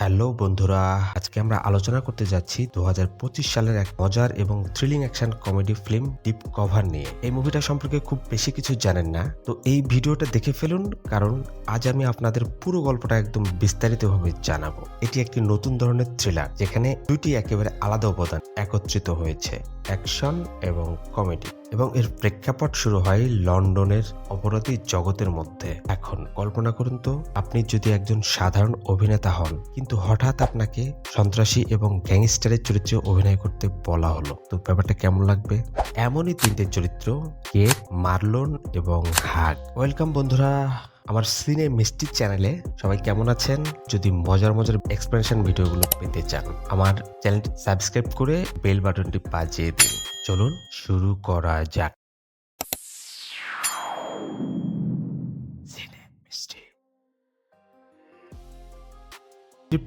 Hello বন্ধুরা, আজকে আমরা আলোচনা করতে যাচ্ছি দুহাজার পঁচিশ সালের এক মজার এবং thrilling action comedy film deep cover নিয়ে। এই মুভিটা সম্পর্কে খুব বেশি কিছু জানেন না, তো এই ভিডিওটা দেখে ফেলুন, কারণ আজ আমি আপনাদের পুরো গল্পটা একদম বিস্তারিতভাবে জানাব। এটি একটি নতুন ধরনের থ্রিলার যেখানে দুইটি একেবারে আলাদা উপাদান একত্রিত হয়েছে অ্যাকশন এবং কমেডি এবং এর প্রেক্ষাপট শুরু হয় লন্ডনের অপরাধী জগতের মধ্যে। এখন কল্পনা করুন তো, আপনি যদি একজন সাধারণ অভিনেতা হন, কিন্তু হঠাৎ আপনাকে সন্ত্রাসী এবং গ্যাংস্টারের চরিত্রে অভিনয় করতে বলা হলো, তো ব্যাপারটা কেমন লাগবে? এমনই তিনটে চরিত্র কেট মার্লন এবং হাগ। ওয়েলকাম বন্ধুরা আমার সিনে মিষ্টি চ্যানেলে সবাই কেমন আছেন? যদি মজার মজার এক্সপ্লেনেশন ভিডিওগুলো পেতে চান, আমার চ্যানেলটি সাবস্ক্রাইব করে বেল বাটনটি বাজিয়ে দিন। চলুন শুরু করা যাক।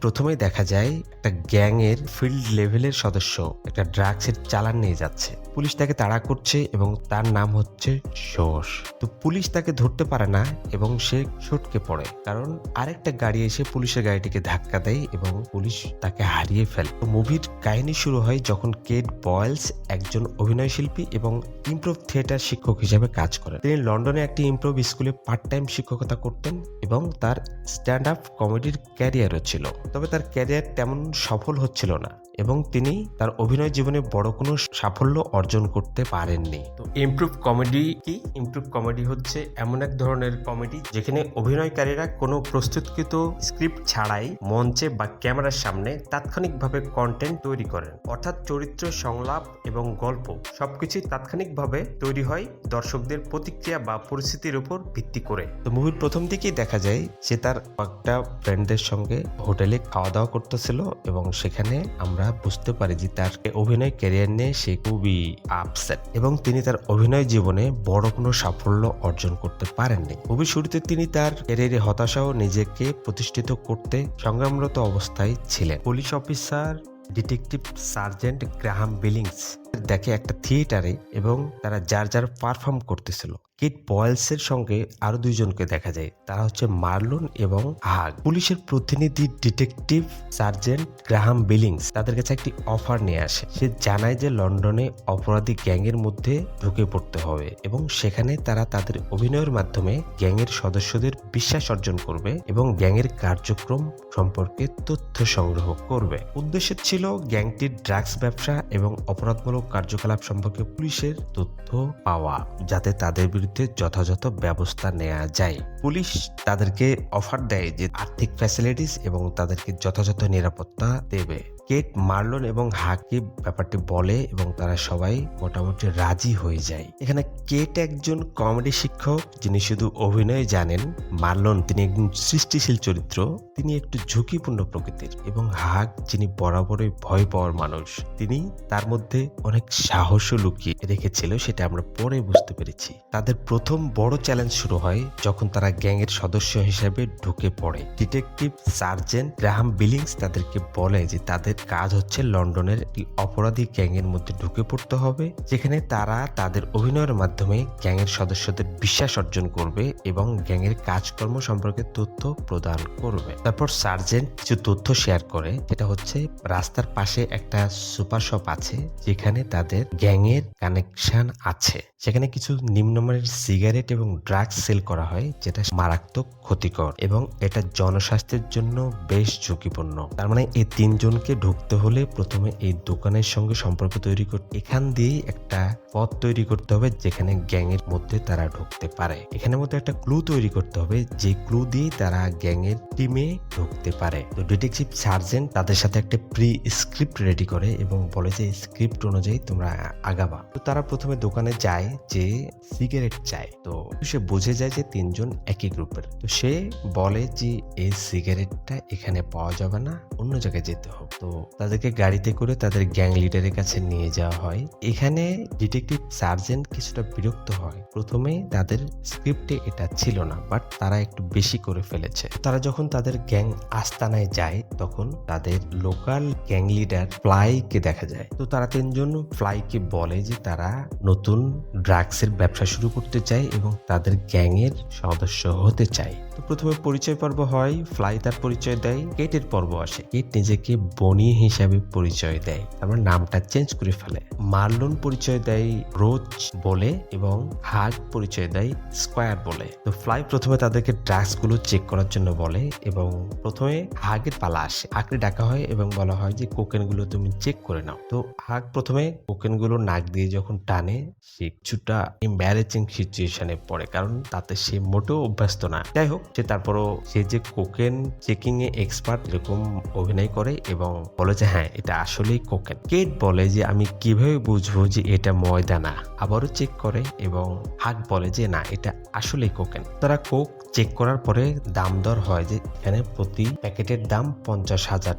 প্রথমেই দেখা যায় একটা গ্যাং এর ফিল্ড লেভেলের সদস্য একটা ড্রাগসের চালান নিয়ে যাচ্ছে। পুলিশ তাকে তাড়া করছে এবং তার নাম হচ্ছে শোষ। তো পুলিশ তাকে ধরতে পারে না এবং সে ছটকে পড়ে। কারণ আরেকটা গাড়ি এসে পুলিশের গাড়িটিকে ধাক্কা দেয় এবং পুলিশ তাকে হারিয়ে ফেলে। তো মুভির কাহিনী শুরু হয় যখন কেট বয়েলস একজন অভিনয় শিল্পী এবং ইমপ্রুভ থিয়েটার শিক্ষক হিসেবে কাজ করেন। তিনি লন্ডনে একটি ইমপ্রুভ স্কুলে পার্ট টাইম শিক্ষকতা করতেন এবং তার স্ট্যান্ড আপ কমেডির ক্যারিয়ারও ছিল। তবে তার ক্যারিয়ার তেমন সফল হচ্ছিল না। এবং তিনি তার অভিনয় জীবনে বড় কোনো সাফল্য অর্জন করতে পারেননি। তো ইমপ্রুভ কমেডি কি? ইমপ্রুভ কমেডি হচ্ছে এমন এক ধরনের কমেডি যেখানে অভিনয়কারীরা কোনো প্রস্তুতকৃত স্ক্রিপ্ট ছাড়াই মঞ্চে বা ক্যামেরার সামনে তাৎক্ষণিকভাবে কন্টেন্ট তৈরি করেন। অর্থাৎ চরিত্র সংলাপ এবং গল্প সবকিছুই তাৎক্ষণিকভাবে তৈরি হয় দর্শকদের প্রতিক্রিয়া বা পরিস্থিতির উপর ভিত্তি করে। তো মুভির প্রথম দিকেই দেখা যায় সে তার একটা ফ্রেন্ডের সঙ্গে হোটেলে খাওয়া দাওয়া করতেছিল এবং সেখানে আমরা বুঝতে পারে যে তার অভিনয় ক্যারিয়ার নিয়ে সে খুবই আপসেট এবং তিনি তার অভিনয় জীবনে বড় কোনো সাফল্য অর্জন করতে পারেননি। খুবই শুরুতে তিনি তার ক্যারিয়ারে হতাশা ও নিজেকে প্রতিষ্ঠিত করতে সংগ্রামরত অবস্থায় ছিলেন। Police officer detective sergeant Graham Billings দেখে একটা থিয়েটারে এবং তারা যার যার পারফর্ম করতেছিল। কিট বয়েলসের সঙ্গে আরও দুইজনকে দেখা যায়। তারা হচ্ছে মার্লন এবং হাগ। পুলিশের প্রতিনিধি ডিটেকটিভ সার্জেন্ট গ্রাহাম বিলিংস তাদের কাছে একটি অফার নিয়ে আসে। সে জানায় যে লন্ডনে অপরাধী গ্যাংয়ের মধ্যে ঢুকে পড়তে হবে এবং সেখানে তারা তাদের অভিনয়ের মাধ্যমে গ্যাংয়ের সদস্যদের বিশ্বাস অর্জন করবে এবং গ্যাংয়ের কার্যক্রম সম্পর্কে তথ্য সংগ্রহ করবে। উদ্দেশ্য ছিল গ্যাংটির ড্রাগস ব্যবসা এবং অপরাধমূলক কার্যকলাপ সম্পর্কে পুলিশের তথ্য পাওয়া যাতে তাদের বিরুদ্ধে যথাযথ ব্যবস্থা নেওয়া যায়। পুলিশ তাদেরকে অফার দেয় যে আর্থিক ফ্যাসিলিটিস এবং তাদেরকে যথাযথ নিরাপত্তা দেবে। কেট মার্লন এবং হাকে ব্যাপারটি বলে এবং তারা সবাই মোটামুটি রাজি হয়ে যায়। এখানে কেট একজন কমেডি শিক্ষক যিনি শুধু অভিনয় জানেন, মার্লন তিনি একজন সৃষ্টিশীল চরিত্র, তিনি একটু ঝুঁকিপূর্ণ প্রকৃতির এবং হাক যিনি বরাবরই ভয় পাওয়ার মানুষ, তিনি তার মধ্যে অনেক সাহসও লুকিয়ে রেখেছিল সেটা আমরা পরে বুঝতে পেরেছি। তাদের প্রথম বড় চ্যালেঞ্জ শুরু হয় যখন তারা গ্যাংয়ের সদস্য হিসেবে ঢুকে পড়ে। ডিটেকটিভ সার্জেন্ট গ্রাহাম বিলিংস তাদেরকে বলে যে তাদের কাজ হচ্ছে লন্ডনের একটি অপরাধী গ্যাংয়ের মধ্যে ঢুকে পড়তে হবে, যেখানে তারা তাদের অভিনয়ের মাধ্যমে গ্যাংয়ের সদস্যদের বিশ্বাস অর্জন করবে এবং গ্যাংয়ের কাজকর্ম সম্পর্কে তথ্য প্রদান করবে। তারপর সার্জেন্ট কিছু তথ্য শেয়ার করে যেটা হচ্ছে রাস্তার পাশে একটা সুপার শপ আছে, যেখানে তাদের গ্যাংয়ের কানেকশন আছে। সেখানে কিছু নিম্নমানের সিগারেট এবং ড্রাগস সেল করা হয়, যেটা মারাত্মক ক্ষতিকর এবং এটা জনস্বাস্থ্যের জন্য বেশ ঝুঁকিপূর্ণ। তার মানে এই তিনজনকে ঢুকতে হলে প্রথমে এই দোকানের সঙ্গে সম্পর্ক তৈরি করতে এখান দিয়েই একটা পথ তৈরি করতে হবে যেখানে গ্যাং এর মধ্যে তারা ঢুকতে পারে। এখানের মধ্যে একটা ক্লু তৈরি করতে হবে, যে ক্লু দিয়ে তারা গ্যাং এর টিমে ঢুকতে পারে। তো ডিটেকটিভ সার্জেন্ট তাদের সাথে একটা প্রি স্ক্রিপ্ট রেডি করে এবং বলে যে স্ক্রিপ্ট অনুযায়ী তোমরা আগাবা। তো তারা প্রথমে দোকানে যায়, যে সিগারেট চায়। তো সে বুঝে যায় যে তিনজন একই গ্রুপের তো সে বলে যে, এই সিগারেটটা এখানে পাওয়া যাবে না, অন্য জায়গায় যেতে হবে। তো তাদেরকে গাড়িতে করে তাদের গ্যাং লিডারের কাছে নিয়ে যাওয়া হয়। এখানে ডিটেকটিভ সার্জেন্ট কিছুটা বিরক্ত হয়। প্রথমে তাদের স্ক্রিপ্টে এটা ছিল না, বাট তারা একটু বেশি করে ফেলেছে। তারা যখন তাদের গ্যাং আস্তানায় যায়, তখন তাদের লোকাল গ্যাং লিডার ফ্লাইকে দেখা যায়। তো তারা তিনজন ফ্লাইকে বলে যে তারা নতুন ড্রাগসের ব্যবসা শুরু করতে চায় এবং তাদের গ্যাংয়ের সদস্য হতে চায়। তো প্রথমে পরিচয় পর্ব হয়, ফ্লাই তার পরিচয় দেয় কেটের পর্ব আসে। কেট নিজেকে বনি হিসাবে পরিচয় দেয়। তারপর নামটা চেঞ্জ করে ফেলে। মার্লন পরিচয় দেয় রোজ বলে এবং হাগ পরিচয় দেয় স্কোয়ার বলে। তো ফ্লাই প্রথমে তাদেরকে ড্রাগসগুলো চেক করার জন্য বলে এবং প্রথমে হাগের পালা আসে। হাগকে ডাকা হয় এবং বলা হয় যে কোকেনগুলো তুমি চেক করে নাও। তো হাগ প্রথমে কোকেনগুলো নাক দিয়ে যখন টানে, সে কিছুটা এম্বারেজিং সিচুয়েশনে পড়ে। কারণ তাতে সে মোটেও অভ্যস্ত না। যাই হোক, সে তারপরও সে যে কোকেন চেকিং এ এক্সপার্ট এরকম অভিনয় করে এবং বলে যে হ্যাঁ এটা আসলেই কোকেন কেট বলে যে, আমি কীভাবে বুঝব যে এটা ময়দা না? আবারও চেক করে এবং হাক বলে যে, না, এটা আসলেই কোকেন তারা কোক চেক করার পরে দাম দর হয় যে, এখানে প্রতি প্যাকেটের দাম পঞ্চাশ হাজার।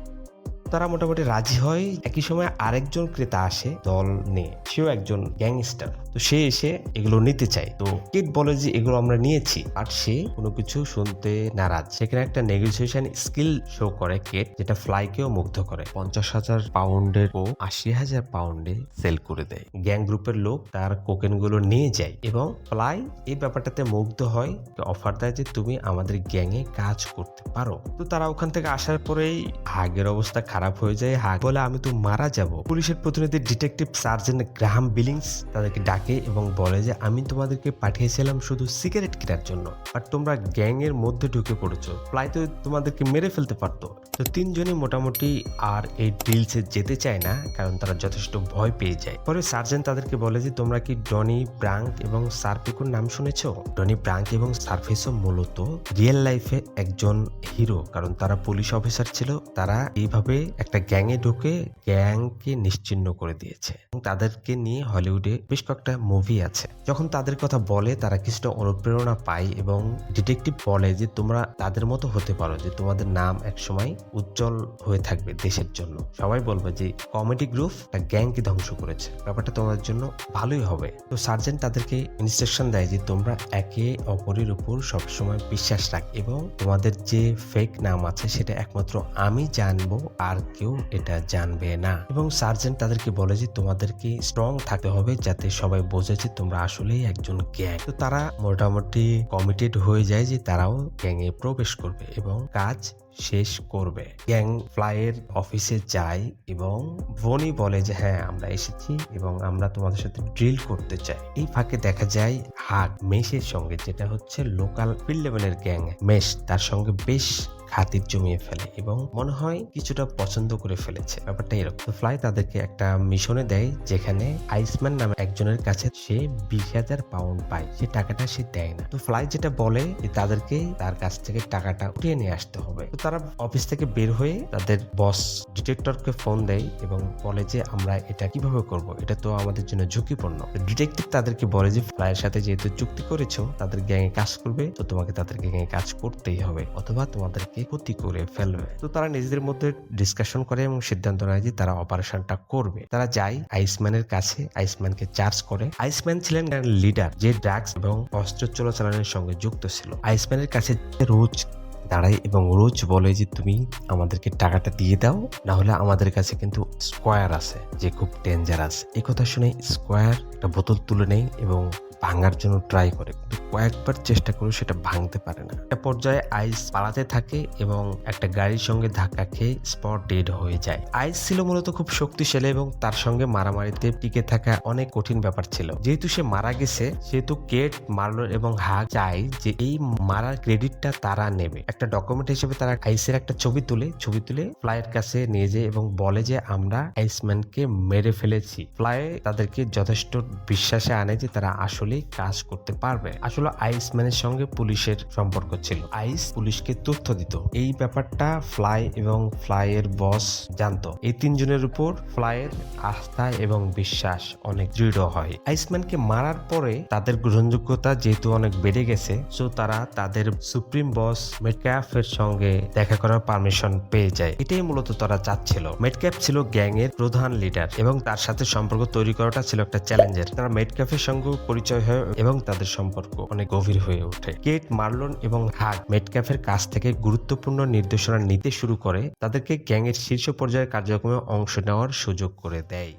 তারা মোটামুটি রাজি হয়। একই সময় আরেকজন ক্রেতা আসে দল নিয়ে। সেও একজন গ্যাংস্টার তো সে এসে এগুলো নিতে চায়। তো কিট বলে যে এগুলো আমরা নিয়েছি, আর সে কোনো কিছু শুনতে নারাজ। সেখানে একটা নেগোসিয়েশন স্কিল শো করে কেট, যেটা ফ্লাইকেও মুগ্ধ করে। পঞ্চাশ হাজার পাউন্ডের ও আশি হাজার পাউন্ডে সেল করে দেয়। গ্যাং গ্রুপের লোক তার কোকেনগুলো নিয়ে যায় এবং ফ্লাই এই ব্যাপারটাতে মুগ্ধ হয় অফার দেয় যে তুমি আমাদের গ্যাংয়ে কাজ করতে পারো। তো তারা ওখান থেকে আসার পরেই হাগের অবস্থা খারাপ হয়ে যায়। হাগ বলে, আমি তো মারা যাব। পুলিশের প্রতিনিধি ডিটেকটিভ সার্জেন্ট গ্রাহাম বিলিংস তাদেরকে ডাকে এবং বলে যে, আমি তোমাদেরকে পাঠিয়েছিলাম শুধু সিগারেট কেনার জন্য, আর তোমরা গ্যাং এর মধ্যে ঢুকে পড়েছো। প্রায় তো তোমাদেরকে মেরে ফেলতে পারতো। তো তিনজনই মোটামুটি আর এই ডিলসে যেতে চায় না, কারণ তারা যথেষ্ট ভয় পেয়ে যায়। পরে সার্জেন্ট তাদেরকে বলে যে, তোমরা কি ডনি ব্রাঙ্ক এবং সার্ফিকুর নাম শুনেছো? ডনি ব্রাঙ্ক এবং সার্ফেসও মূলত রিয়েল লাইফে একজন হিরো, কারণ তারা পুলিশ অফিসার ছিল। তারা এইভাবে একটা গ্যাংয়ে ঢুকে গ্যাংকে নিশ্চিহ্ন করে দিয়েছে। তাদেরকে নিয়ে হলিউডে বেশ কয়েকটা মুভি আছে। যখন তাদের কথা বলে, তারা কিছুটা অনুপ্রেরণা পায় এবং ডিটেকটিভ বলে যে, তোমরা তাদের মতো হতে পারো, যে তোমাদের নাম একসময় উজ্জ্বল হয়ে থাকবে দেশের জন্য। সবাই বলবে যে কমেডি গ্রুপ একটা গ্যাংকে ধ্বংস করেছে। ব্যাপারটা তোমাদের জন্য ভালোই হবে। তো সার্জেন্ট তাদেরকে ইনস্ট্রাকশন দেয় যে, তোমরা একে অপরের উপর সবসময় বিশ্বাস রাখ এবং তোমাদের যে ফেক নাম আছে, সেটা একমাত্র আমি জানব আর কেউ এটা জানবে না। এবং সার্জেন্ট তাদেরকে বলে যে, তোমাদেরকে স্ট্রং থাকতে হবে যাতে সবাই বোঝে যে তোমরা আসলেই একজন গ্যাং তো তারা মোটামুটি কমিটেড হয়ে যায় যে তারাও গ্যাংয়ে প্রবেশ করবে এবং কাজ শেষ করবে। গ্যাং ফ্লাইয়ের অফিসে যায় এবং ভনি বলে যে হ্যাঁ আমরা এসেছি এবং আমরা তোমাদের সাথে ড্রিল করতে চাই। এই ফাঁকে দেখা যায় হাগ মেশের সঙ্গে, যেটা হচ্ছে লোকাল ফিল্ড লেভেলের গ্যাং মেশ তার সঙ্গে বেশ খাতির জমিয়ে ফেলে এবং মনে হয় কিছুটা পছন্দ করে ফেলেছে। ব্যাপারটা এরকম। তো ফ্লাই তাদেরকে একটা মিশনে দেয় যেখানে আইসম্যান নামে একজনের কাছে সে বিশ হাজার পাউন্ড পায়। সে টাকাটা সে দেয় না। তো ফ্লাই যেটা বলে যে তাদেরকে তার কাছ থেকে টাকাটা উঠিয়ে নিয়ে আসতে হবে। তো তারা অফিস থেকে বের হয়ে তাদের বস ডিটেক্টরকে ফোন দেয় এবং বলে যে আমরা এটা কীভাবে করব? এটা তো আমাদের জন্য ঝুঁকিপূর্ণ। ডিটেকটিভ তাদেরকে বলে যে ফ্লাইয়ের সাথে যেহেতু চুক্তি করেছ, তাদের গ্যাংয়ে কাজ করবে, তো তোমাকে তাদের গ্যাংয়ে কাজ করতেই হবে। অথবা তোমাদেরকে ক্ষতি করে ফেলবে। তো তারা নিজেদের মধ্যে ডিসকাশন করে এবং সিদ্ধান্ত নেয় যে তারা অপারেশনটা করবে। তারা যায় আইসম্যানের কাছে আইসম্যানকে চার্জ করে। আইসম্যান ছিলেন লিডার যে ড্রাগস এবং অস্ত্র চোরাচালানের সঙ্গে যুক্ত ছিল। আইসম্যানের কাছে রোজ দাঁড়ায় এবং রোজ বলে যে, তুমি আমাদেরকে টাকাটা দিয়ে দাও, না হলে আমাদের কাছে কিন্তু স্কোয়ার আছে, যে খুব ডেঞ্জারাস এই কথা শুনে স্কোয়ার একটা বোতল তুলে নেয় এবং ভাঙার জন্য ট্রাই করে, কিন্তু কয়েকবার চেষ্টা করে সেটা ভাঙতে পারে না। একটা পর্যায়ে আইস পালাতে থাকে এবং একটা গাড়ির সঙ্গে ধাক্কা খেয়ে স্পট ডেড হয়ে যায়। আইস ছিল মূলত খুব শক্তিশালী এবং তার সঙ্গে মারামারিতে টিকে থাকা অনেক কঠিন ব্যাপার ছিল। যেহেতু সে মারা গেছে সেহেতু কেট মার্লো এবং হাগ চায় যে এই মারার ক্রেডিটটা তারা নেবে। একটা ডকুমেন্ট হিসেবে তারা আইসের একটা ছবি তুলে ছবি তুলে ফ্লাইয়ের কাছে নিয়ে যায় এবং বলে যে, আমরা আইসম্যানকে মেরে ফেলেছি। ফ্লাই তাদেরকে যথেষ্ট বিশ্বাসে আনে যে তারা আসলেই কাজ করতে পারবে। আসলে আইসম্যানের সঙ্গে পুলিশের সম্পর্ক ছিল। আইস পুলিশকে তথ্য দিত। এই ব্যাপারটা ফ্লাই এবং ফ্লাইয়ের বস জানতো। এই তিনজনের উপর ফ্লাইয়ের আস্থা এবং বিশ্বাস অনেক দৃঢ় হয়। আইসম্যানকে মারার পরে তাদের গ্রহণযোগ্যতা যেহেতু অনেক বেড়ে গেছে সো তারা তাদের সুপ্রিম বস মেটক্যাফের সঙ্গে দেখা করার পারমিশন পেয়ে যায়। এটাই মূলত তারা চাচ্ছিল। মেটক্যাপ ছিল গ্যাং এর প্রধান লিডার এবং তার সাথে সম্পর্ক তৈরি করাটা ছিল একটা চ্যালেঞ্জের। তারা মেটক্যাফের সঙ্গে পরিচয় হয় এবং তাদের সম্পর্ক অনেক গভীর হয়ে ওঠে। কেট মার্লন এবং হাগ মেটক্যাফের কাছ থেকে গুরুত্বপূর্ণ নির্দেশনা নিতে শুরু করে, তাদেরকে গ্যাংয়ের শীর্ষ পর্যায়ের কার্যক্রমে অংশ নেওয়ার সুযোগ করে দেয়।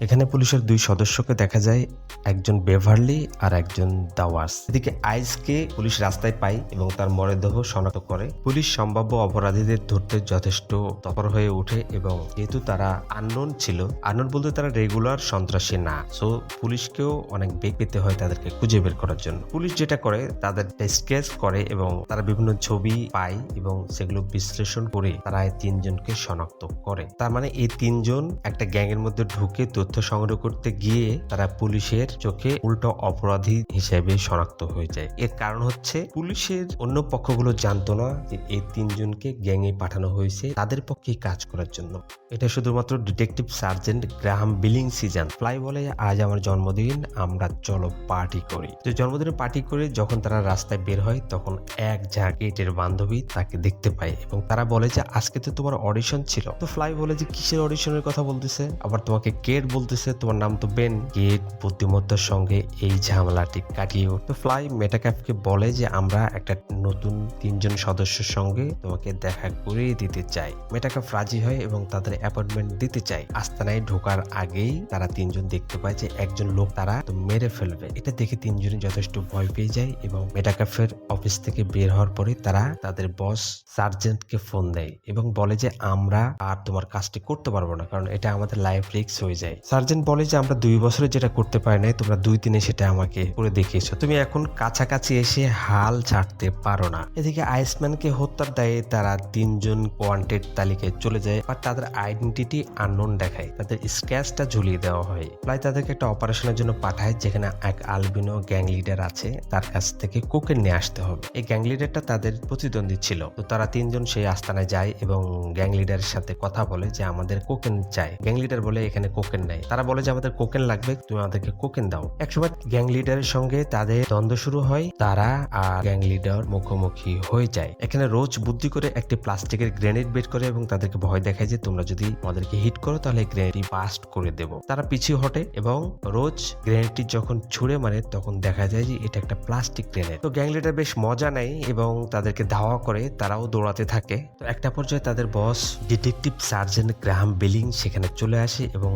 এখানে পুলিশের দুই সদস্যকে দেখা যায়, একজন বেভারলি আর একজন দাওয়াস। এদিকে আইসকে পুলিশ রাস্তায় পায় এবং তার মরদেহ শনাক্ত করে। পুলিশ সম্ভাব্য অপরাধীদের ধরতে যথেষ্ট তৎপর হয়ে ওঠে এবং যেহেতু তারা আননোন ছিল, আননোন বলতে তারা রেগুলার সন্ত্রাসী না। সো পুলিশকেও অনেক বেগ পেতে হয় তাদেরকে খুঁজে বের করার জন্য। পুলিশ যেটা করে, তাদের স্কেচ করে এবং তারা বিভিন্ন ছবি পায় এবং সেগুলো বিশ্লেষণ করে তারা এই তিনজনকে শনাক্ত করে। তার মানে এই তিনজন একটা গ্যাংয়ের মধ্যে ঢুকে তথ্য সংগ্রহ করতে গিয়ে তারা পুলিশের চোখে উল্টো অপরাধী হিসেবে শনাক্ত হয়ে যায়। এর কারণ হচ্ছে পুলিশের অন্য পক্ষগুলো জানতো না যে এই তিনজনকে গ্যাংয়ে পাঠানো হয়েছে। তাদের পক্ষে কাজ করার জন্য। এটা শুধুমাত্র ডিটেকটিভ সার্জেন্ট গ্রাহাম বিলিং সিজন ফ্লাই বলে, আজ আমার জন্মদিন, আমরা চলো পার্টি করি। তো জন্মদিনে পার্টি করে যখন তারা রাস্তায় বের হয়, তখন এক জ্যাকেটের বান্ধবী তাকে দেখতে পায় এবং তারা বলে যে, আজকে তো তোমার অডিশন ছিল। তো ফ্লাই বলে যে, কিসের অডিশনের কথা বলতেছে? আবার তোমাকে কেট বলতেছে, তোমার নাম তো বেন। গেট বুদ্ধিমত্তার সঙ্গে এই ঝামেলাটি কাটিয়ে উঠ তো ফ্লাই মেটাক্যাপকে বলে যে, আমরা একটা নতুন তিনজন সদস্যের সঙ্গে তোমাকে দেখা করিয়ে দিতে চাই। মেটাক্যাপ রাজি হয় এবং তাদের অ্যাপয়েন্টমেন্ট দিতে চাই আস্তানায় ঢোকার আগেই তারা তিনজন দেখতে পায় যে, একজন লোক তারা তো মেরে ফেলবে। এটা দেখে তিনজনই যথেষ্ট ভয় পেয়ে যায় এবং মেটাক্যাফের অফিস থেকে বের হওয়ার পরে তারা তাদের বস সার্জেন্টকে ফোন দেয় এবং বলে যে, আমরা আর তোমার কাজটি করতে পারব না, কারণ এটা আমাদের লাইফ রিস্ক হয়ে যায়। সার্জেন্ট বলে যে, আমরা দুই বছরে যেটা করতে পারি নাই, তোমরা দুই দিনে সেটা আমাকে করে দেখিয়েছো। তুমি এখন কাছাকাছি এসে হাল ছাড়তে পারো না। এদিকে আইসম্যানকে হত্যার দায়ে তারা তিনজন ওয়ান্টেড তালিকায় চলে যায়, বা তাদের আইডেন্টিটি আননোন দেখায়। তাদের স্ক্যাচটা ঝুলিয়ে দেওয়া হয়। প্রায় তাদেরকে একটা অপারেশনের জন্য পাঠায়, যেখানে এক আলবিনো গ্যাং লিডার আছে, তার কাছ থেকে কোকেন নিয়ে আসতে হবে। এই গ্যাং লিডারটা তাদের প্রতিদ্বন্দ্বী ছিল। তো তারা তিনজন সেই আস্তানায় যায় এবং গ্যাং লিডারের সাথে কথা বলে যে, আমাদের কোকেন চাই। গ্যাং লিডার বলে, এখানে কোকেন নাই। তারা বলে যে আমাদের কোকেন লাগবে, তুমি আমাদেরকে কোকেন দাও। একসময় গ্যাং লিডারের সঙ্গে তাদের দ্বন্দ্ব শুরু হয়, তারা আর গ্যাং লিডার মুখোমুখি হয়ে যায়। এখানে রোজ বুদ্ধি করে একটি প্লাস্টিকের গ্রেনেড বের করে এবং তাদেরকে ভয় দেখায় যে তোমরা যদি আমাদেরকে হিট করো, তাহলে গ্রেনেডটি বাস্ট করে দেব। তারা পিছিয়ে হটে এবং রোজ গ্রেনেডটি যখন ছুড়ে মারে, তখন দেখা যায় যে এটা একটা প্লাস্টিক গ্রেনেড তো গ্যাং লিডার বেশ মজা নেয় এবং তাদেরকে ধাওয়া করে, তারাও দৌড়াতে থাকে। তো একটা পর্যায়ে তাদের boss detective sergeant Graham Billing সেখানে চলে আসে এবং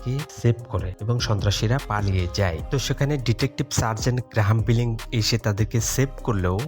তাদেরকে সেভ করে এবং সন্ত্রাসীরা পালিয়ে যায়। তো সেখানে ডিটেকটিভ সার্জেন্ট গ্রাহাম বিলিং এসে তাদেরকে সেভ করলেও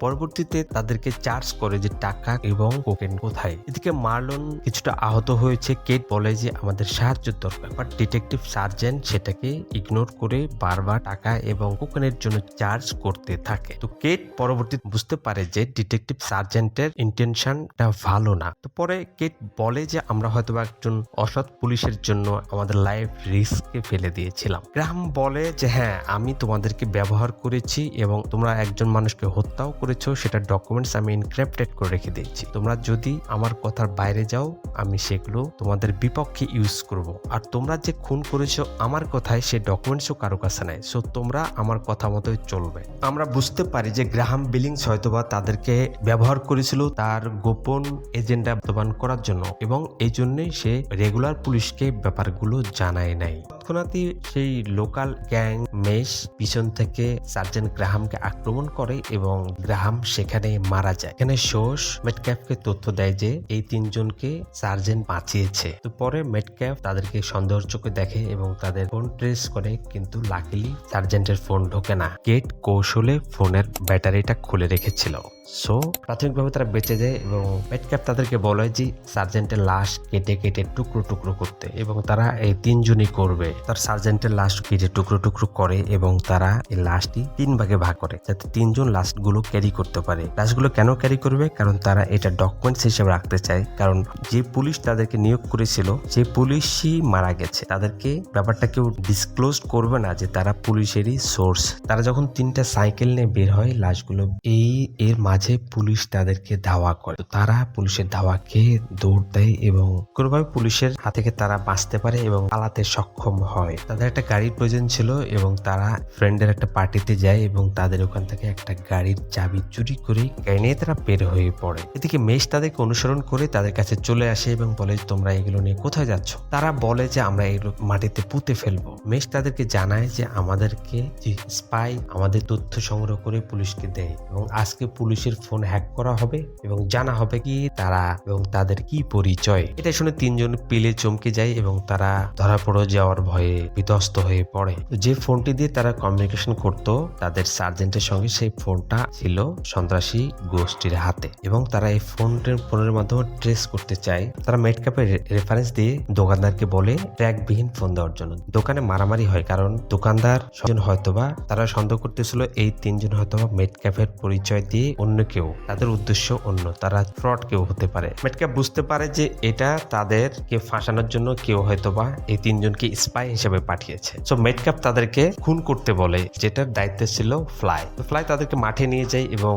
পরবর্তীতে তাদেরকে চার্জ করে যে টাকা এবং কোকেন কোথায়। এদিকে মার্লন কিছুটা আহত হয়েছে। কেট বলে যে আমাদের সাহায্য দরকার। বাট ডিটেকটিভ সার্জেন্ট সেটাকে ইগনোর করে বারবার টাকা এবং কোকেনের জন্য চার্জ করতে থাকে। তো কেট পরবর্তী বুঝতে পারে যে ডিটেকটিভ সার্জেন্টের ইন্টেনশনটা ভালো না। তো পরে কেট বলে যে আমরা হয়তো একজন অসৎ পুলিশের জন্য আমাদের লাইফ রিস্কে ফেলে দিয়েছিলাম। গ্রাম বলে যে হ্যাঁ আমি তোমাদেরকে ব্যবহার করেছি এবং তোমরা একজন মানুষকে হত্যাও করেছ, সেটা ডকুমেন্টস আমি ইনক্রিপ্টেড করে রেখে দিয়েছি। তোমরা যদি আমার কথার বাইরে যাও, আমি সেগুলো তোমাদের বিপক্ষে ইউজ করব। আর তোমরা যে খুন করেছ আমার কথায়, সে ডকুমেন্টসও কারও কাছে নাই। সো তোমরা আমার কথা মতোই চলবে। আমরা বুঝতে পারি যে গ্রাহাম বিলিংস হয়তোবা তাদেরকে ব্যবহার করেছিল তার গোপন এজেন্ডা প্রদান করার জন্য এবং এই জন্যই সে রেগুলার পুলিশকে ব্যাপারগুলো জানায় নাই। তৎক্ষণাৎই সেই লোকাল গ্যাং মেশ পিছন থেকে সার্জেন্ট গ্রাহামকে আক্রমণ করে এবং গ্রাহাম সেখানে মারা যায়। এখানে শোষ মেটক্যাপকে তথ্য দেয় যে এই তিনজনকে সার্জেন্ট বাঁচিয়েছে। তো পরে মেটক্যাপ তাদেরকে সন্দেহর চোখে দেখে এবং তাদের ফোন ট্রেস করে, কিন্তু লাকিলি সার্জেন্টের ফোন ঢোকে না। গেট কৌশলে ফোনের ব্যাটারিটা খুলে রেখেছিল। সো প্রাথমিকভাবে তারা বেঁচে যায় এবং মেটক্যাপ তাদেরকে বলে যে সার্জেন্টের লাশ কেটে কেটে টুকরো টুকরো করতে এবং তারা এই তিনজনই করবে। তার সার্জেন্টের লাশ কেটে টুকরো টুকরো করে এবং তারা এই লাশটি তিন ভাগে ভাগ করে, যাতে তিনজন লাশগুলো ক্যারি করতে পারে। লাশগুলো কেন ক্যারি করবে? কারণ তারা এটা ডকুমেন্টস হিসেবে রাখতে চায়। কারণ যে পুলিশ তাদেরকে নিয়োগ করেছিল সেই পুলিশই মারা গেছে। তাদেরকে ব্যাপারটা কেউ ডিসক্লোজ করবে না যে তারা পুলিশেরই সোর্স তারা যখন তিনটা সাইকেল নিয়ে বের হয়, লাশগুলো এই এর মাঝে পুলিশ তাদেরকে ধাওয়া করে। তারা পুলিশের ধাওয়া খেয়ে দৌড় দেয় এবং কোনোভাবে পুলিশের হাত থেকে তারা বাঁচতে পারে এবং পালাতে সক্ষম হয়। তাদের একটা গাড়ির প্রয়োজন ছিল এবং তারা ফ্রেন্ডের একটা পার্টিতে যায় এবং তাদের ওখান থেকে একটা গাড়ির চাবি চুরি করে গাড়ি নিয়ে তারা বের হয়ে পড়ে। এদিকে মেশ তাদেরকে অনুসরণ করে তাদের কাছে চলে আসে এবং বলে, তোমরা এগুলো নিয়ে কোথায় যাচ্ছ? তারা বলে যে, আমরা এগুলো মাটিতে পুঁতে ফেলব। মেশ তাদেরকে জানায় যে, আমাদেরকে যে স্পাই আমাদের তথ্য সংগ্রহ করে পুলিশকে দেয় এবং আজকে পুলিশের ফোন হ্যাক করা হবে এবং জানা হবে কি তারা এবং তাদের কি পরিচয়। এটা শুনে তিনজন পিলে চমকে যায় এবং তারা ধরা পড়ে যাওয়ার ভয়ে বিধ্বস্ত হয়ে পড়ে। যে ফোনটি দিয়ে তারা কমিউনিকেশন করত, তাদের সার্জেন্টের সঙ্গে সেই ফোনটা ছিল সন্ত্রাসী গোষ্ঠীর হাতে। এবং তারা এই ফোনটির ফোনের মাধ্যমে ট্রেস করতে চায়। তারা মেডক্যাপের রেফারেন্স দিয়ে দোকানদারকে বলে ট্র্যাকবিহীন ফোন দেওয়ার জন্য। দোকানে মারামারি হয় কারণ দোকানদার সজন হয়তোবা তারা সন্দেহ করতেছিল এই তিনজন হয়তোবা মেডক্যাপের পরিচয় দিয়ে অন্য কেউ, তাদের উদ্দেশ্য অন্য, তারা ফ্রড কেউ হতে পারে। মেডক্যাপ বুঝতে পারে যে এটা তাদেরকে ফাঁসানোর জন্য কেউ হয়তোবা এই তিনজনকে স্পাই হিসেবে পাঠিয়েছে। সো মেডক্যাপ তাদেরকে খুন করতে বলে, যেটার দায়িত্ব ছিল ফ্লাই তো ফ্লাই তাদেরকে মাঠে নিয়ে যায় এবং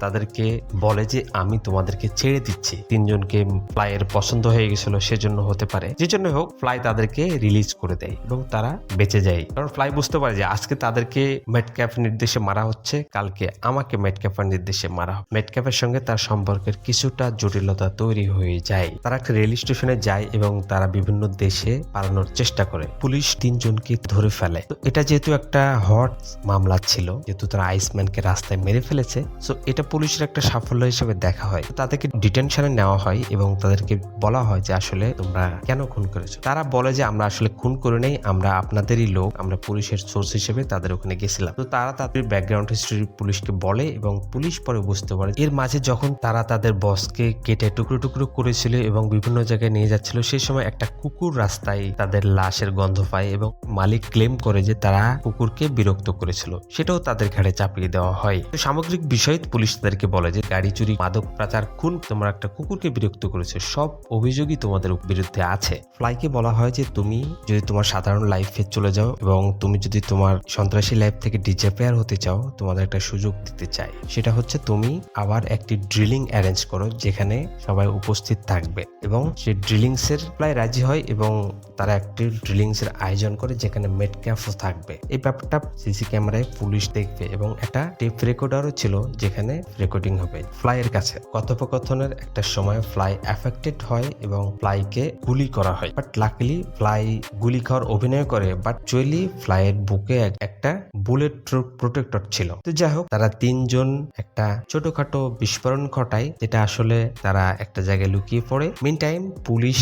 তাদেরকে বলে যে, আমি তোমাদেরকে ছেড়ে দিচ্ছি। তিনজনকে ফ্লাইয়ের পছন্দ হয়ে গেছিল, সেজন্য হতে পারে। যে জন্য হোক ফ্লাই তাদেরকে রিলিজ করে দেয় এবং তারা বেঁচে যায়। কারণ ফ্লাই বুঝতে পারে যে, আজকে তাদেরকে মেডক্যাপ নির্দেশে মারা হচ্ছে, কালকে আমাকে মেডক্যাপের নির্দেশে মারা হবে। মেডক্যাপের সঙ্গে তার সম্পর্কের কিছুটা জটিলতা তৈরি হয়ে যায়। তারা একটা রেল স্টেশনে যায় এবং তারা বিভিন্ন দেশে পালানোর চেষ্টা করে। পুলিশ তিনজনকে ধরে ফেলে। তো এটা যেহেতু একটা হট মামলা ছিল, যেহেতু তারা আইসম্যানকে রাস্তায় মেরে ফেলেছে সো এটা পুলিশের একটা সাফল্য হিসেবে দেখা হয়। তাদেরকে ডিটেনশনে নেওয়া হয় এবং তাদেরকে বলা হয় যে আসলে তোমরা কেন খুন করেছ। তারা বলে যে আমরা আসলে খুন করে নেই, আমরা আপনাদেরই লোক, আমরা পুলিশের সোর্স হিসেবে তাদের ওখানে গেছিলাম। তো তারা তাদের ব্যাকগ্রাউন্ড হিস্ট্রি পুলিশকে বলে এবং পুলিশ পরে বুঝতে পারে। এর মাঝে যখন তারা তাদের বসকে কেটে টুকরো টুকরো করেছিল এবং বিভিন্ন জায়গায় নিয়ে যাচ্ছিল সেই সময় একটা কুকুর রাস্তায় তাদের লাশের গন্ধ পায় এবং মালিক ক্লেম করে যে তারা কুকুরকে বিরক্ত করেছিল। সেটাও তাদের ঘাড়ে চাপিয়ে দেওয়া হয়। তো সামগ্রিক বিষয় পুলিশ তাদেরকে বলে যে, গাড়ি চুরি, মাদক পাচার, খুন, তোমরা একটা কুকুরকে বিরক্ত করেছে। সব অভিযোগই তোমাদের বিরুদ্ধে আছে। ফ্লাইকে বলা হয় যে, তুমি যদি তোমার সাধারণ লাইফে চলে যাও এবং তুমি যদি তোমার সন্ত্রাসী লাইফ থেকে ডিজেপেয়ার হতে চাও, তোমাদের একটা সুযোগ দিতে চাই। সেটা হচ্ছে তুমি আবার একটি ড্রিলিং অ্যারেঞ্জ করো, যেখানে সবাই উপস্থিত থাকবে। এবং সে ড্রিলিংস এর প্রায় রাজি হয় এবং তারা একটি ড্রিলিংস এর আয়োজন করে যেখানে মেডক্যাফও থাকবে। এই ব্যাপারটা সিসি ক্যামেরায় পুলিশ দেখবে এবং একটা টেপ রেকর্ডারও ছিল যেখানে রেকর্ডিং হবে ফ্লাইয়ের কাছে। কথোপকথনের একটা সময় ফ্লাই অ্যাফেক্টেড হয় এবং ফ্লাইকে গুলি করা হয়। বাট লাকিলি ফ্লাই গুলি খাওয়ার অভিনয় করে বাট চুয়ালি ফ্লাইয়ের বুকে একটা বুলেট প্রোটেক্টর ছিল। তো যাই হোক, তারা তিনজন একটা ছোটখাটো বিস্ফোরণ ঘটায়, যেটা আসলে তারা একটা জায়গায় লুকিয়ে পড়ে। মিন টাইম পুলিশ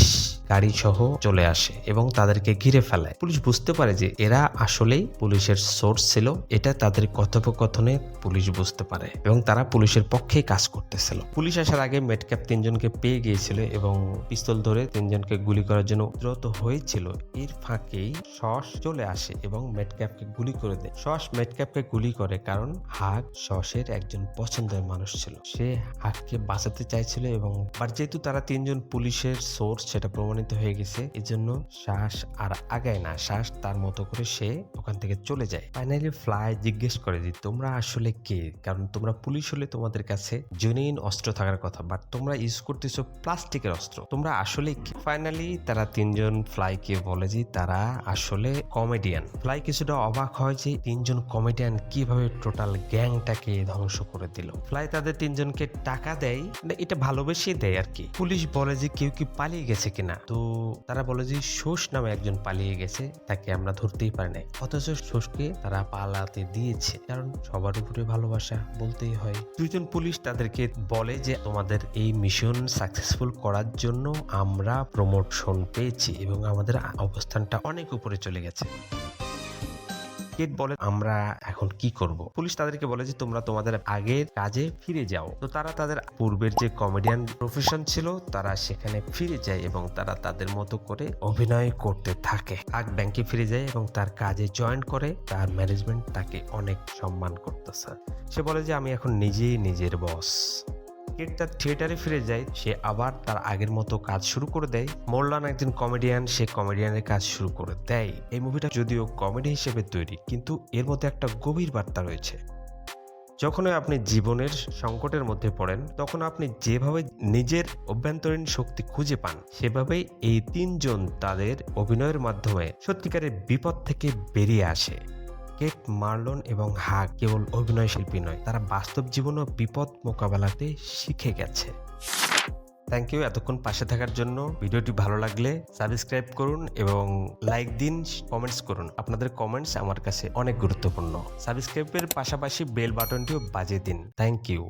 গাড়ি সহ চলে আসে। এবং তাদেরকে ঘিরে ফেলায় পুলিশ বুঝতে পারে যে এরা আসলেই পুলিশের সোর্স ছিল, এটা তাদের কথোপকথনে পুলিশ বুঝতে পারে এবং তারা পুলিশের পক্ষে কাজ করতেছিল। পুলিশ আসার আগে মেডক্যাপ তিনজনকে পেয়ে গিয়েছিল এবং পিস্তল ধরে তিনজনকে গুলি করার জন্য উদ্রত হয়েছিল। এর ফাঁকেই শস চলে আসে এবং মেডক্যাপকে গুলি করে দেয়। শস মেডক্যাপকে গুলি করে কারণ হাক শসের একজন পছন্দের মানুষ ছিল। সে হাককে বাঁচাতে চাইছিল এবং যেহেতু তারা তিনজন পুলিশের সোর্স, সেটা প্রমাণিত হয়ে গেছে। এজন্য শ্বাস আর আগায় না, শ্বাস তার মতো করে সে ওখান থেকে চলে যায়। ফাইনালি ফ্লাই জিজ্ঞেস করে যে, তোমরা আসলে কে? কারণ তোমরা পুলিশ হলে তোমাদের কাছে জেনুইন অস্ত্র থাকার কথা বাট তোমরা ইউজ করতেছো প্লাস্টিকের অস্ত্র। তোমরা আসলে ফাইনালি তারা তিনজন ফ্লাইকে বলে যে, তারা আসলে কমেডিয়ান ফ্লাই কিছুটা অবাক হয় যে, তিনজন কমেডিয়ান কীভাবে টোটাল গ্যাংটাকে ধ্বংস করে দিল। ফ্লাই তাদের তিনজনকে টাকা দেয় মানে এটা ভালোবেসে দেয় আর কি। পুলিশ বলে যে, কেউ কি পালিয়ে গেছে কিনা? তো তারা বলে যে শোষ নামে একজন পালিয়ে গেছে, তাকে আমরা ধরতেই পারি নাই। অথচ শোষকে তারা পালাতে দিয়েছে, কারণ সবার উপরে ভালোবাসা বলতেই হয়। দুইজন পুলিশ তাদেরকে বলে যে, তোমাদের এই মিশন সাকসেসফুল করার জন্য আমরা প্রমোশন পেয়েছি এবং আমাদের অবস্থানটা অনেক উপরে চলে গেছে। কেট বলে, আমরা এখন কি করব? পুলিশ তাদেরকে বলে যে, তোমরা তোমাদের আগের কাজে ফিরে যাও। তো তারা তাদের পূর্বের যে কমেডিয়ান প্রফেশন ছিল, তারা সেখানে ফিরে যায় এবং তারা তাদের মতো করে অভিনয় করতে থাকে। আগ ব্যাংকে ফিরে যায় এবং তার কাজে জয়েন করে, তার ম্যানেজমেন্ট তাকে অনেক সম্মান করতেছে। সে বলে যে, আমি এখন নিজেই নিজের বস কেট তার থিয়েটারে ফিরে যায়, সে আবার তার আগের মতো কাজ শুরু করে দেয়। মোল্লান একজন কমেডিয়ান, সে কমেডিয়ানের কাজ শুরু করে দেয়। এই মুভিটা যদিও কমেডি হিসেবে তৈরি, কিন্তু এর মধ্যে একটা গভীর বার্তা রয়েছে। যখনই আপনি জীবনের সংকটের মধ্যে পড়েন, তখন আপনি যেভাবে নিজের অভ্যন্তরীণ শক্তি খুঁজে পান, সেভাবেই এই তিনজন তাদের অভিনয়ের মাধ্যমে সত্যিকারের বিপদ থেকে বেরিয়ে আসে। কেট মার্লন এবং হা কেবল অভিনয় শিল্পী নয়, তারা বাস্তব জীবনও বিপদ মোকাবেলাতে শিখে গেছে। থ্যাংক ইউ এতক্ষণ পাশে থাকার জন্য। ভিডিওটি ভালো লাগলে সাবস্ক্রাইব করুন এবং লাইক দিন কমেন্টস করুন। আপনাদের কমেন্টস আমার কাছে অনেক গুরুত্বপূর্ণ। সাবস্ক্রাইবের পাশাপাশি বেল বাটনটিও বাজিয়ে দিন। Thank you